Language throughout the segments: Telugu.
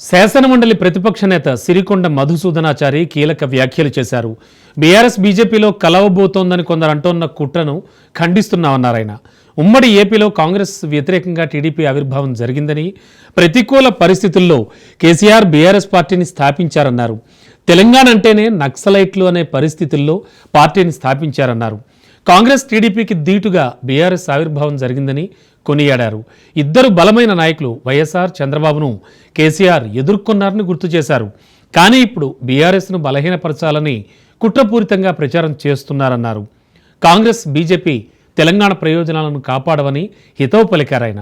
శాసనమండలి ప్రతిపక్ష నేత సిరికొండ మధుసూదనాచారి కీలక వ్యాఖ్యలు చేశారు. బీఆర్ఎస్ బీజేపీలో కలవబోతోందని కొందరు అంటోన్న కుట్రను ఖండిస్తున్నామన్నారు ఆయన ఉమ్మడి ఏపీలో కాంగ్రెస్ వ్యతిరేకంగా టీడీపీ ఆవిర్భావం జరిగిందని ప్రతికూల పరిస్థితుల్లో కేసీఆర్ బీఆర్ఎస్ పార్టీని స్థాపించారన్నారు. తెలంగాణ అంటేనే నక్సలైట్లు అనే పరిస్థితుల్లో పార్టీని స్థాపించారన్నారు. కాంగ్రెస్ టీడీపీకి దీటుగా బీఆర్ఎస్ ఆవిర్భావం జరిగిందని కొనియాడారు. ఇద్దరు బలమైన నాయకులు వైఎస్ఆర్ చంద్రబాబును కేసీఆర్ ఎదుర్కొన్నారని గుర్తు చేశారు. కానీ ఇప్పుడు బీఆర్ఎస్ను బలహీనపరచాలని కుట్రపూరితంగా ప్రచారం చేస్తున్నారన్నారు. కాంగ్రెస్ బీజేపీ తెలంగాణ ప్రయోజనాలను కాపాడవని హితవు పలికారాయన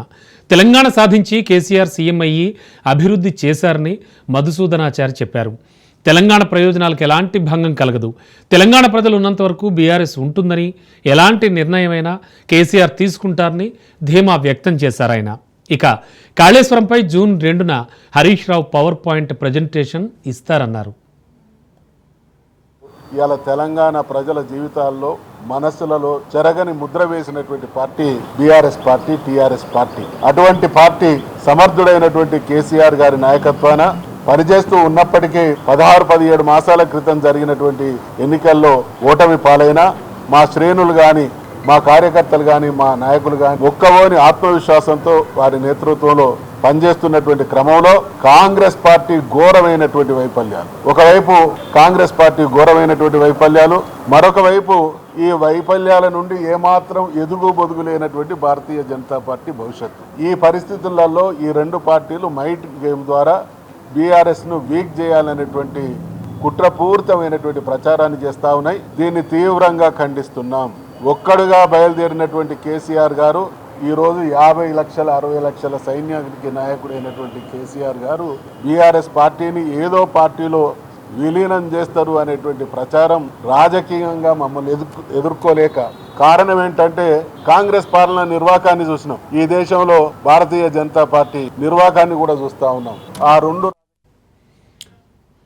తెలంగాణ సాధించి కేసీఆర్ సీఎం అయ్యి అభివృద్ధి చేశారని మధుసూదనాచారి చెప్పారు. తెలంగాణ ప్రయోజనాలకు ఎలాంటి భంగం కలగదు. తెలంగాణ ప్రజలు ఉన్నంత వరకు బీఆర్ఎస్ ఉంటుందని ఎలాంటి నిర్ణయమైనా కేసీఆర్ తీసుకుంటారని ధీమా వ్యక్తం చేశారు ఆయన. ఇక కాళేశ్వరంపై జూన్ రెండున Harish Rao power point presentation ఇస్తారన్నారు. ఇవాళ తెలంగాణ ప్రజల జీవితాల్లో మనస్సులలో చెరగని ముద్ర వేసినటువంటి party BRS party TRS party. అటువంటి పార్టీ సమర్థుడైనటువంటి కేసీఆర్ గారి నాయకత్వాన పనిచేస్తూ ఉన్నప్పటికీ పదహారు పదిహేడు మాసాల క్రితం జరిగినటువంటి ఎన్నికల్లో ఓటమి పాలైన మా శ్రేణులు కానీ మా కార్యకర్తలు కానీ మా నాయకులు కానీ ఒక్కవోని ఆత్మవిశ్వాసంతో వారి నేతృత్వంలో పనిచేస్తున్నటువంటి క్రమంలో కాంగ్రెస్ పార్టీ ఘోరమైనటువంటి వైఫల్యాలు. ఒకవైపు కాంగ్రెస్ పార్టీ ఘోరమైనటువంటి వైఫల్యాలు మరొక వైపు ఈ వైఫల్యాల నుండి ఏమాత్రం ఎదుగు బొదుగు లేనటువంటి భారతీయ జనతా పార్టీ భవిష్యత్తు. ఈ పరిస్థితులలో ఈ రెండు పార్టీలు మైట్ గేమ్ ద్వారా బీఆర్ఎస్ను వీక్ చేయాలనేటువంటి కుట్రపూరితమైనటువంటి ప్రచారాన్ని చేస్తా ఉన్నాయి. దీన్ని తీవ్రంగా ఖండిస్తున్నాం. ఒక్కడుగా బయలుదేరినటువంటి కేసీఆర్ గారు ఈరోజు యాభై లక్షల అరవై లక్షల సైన్యానికి నాయకుడైనటువంటి కేసీఆర్ గారు బీఆర్ఎస్ పార్టీని ఏదో పార్టీలో విలీనం చేస్తారు అనేటువంటి ప్రచారం రాజకీయంగా మమ్మల్ని ఎదుర్కోలేక కారణం ఏంటంటే కాంగ్రెస్ పాలన నిర్వాకాన్ని చూసినాం. ఈ దేశంలో భారతీయ జనతా పార్టీ నిర్వాకాన్ని కూడా చూస్తా ఉన్నాం. ఆ రెండు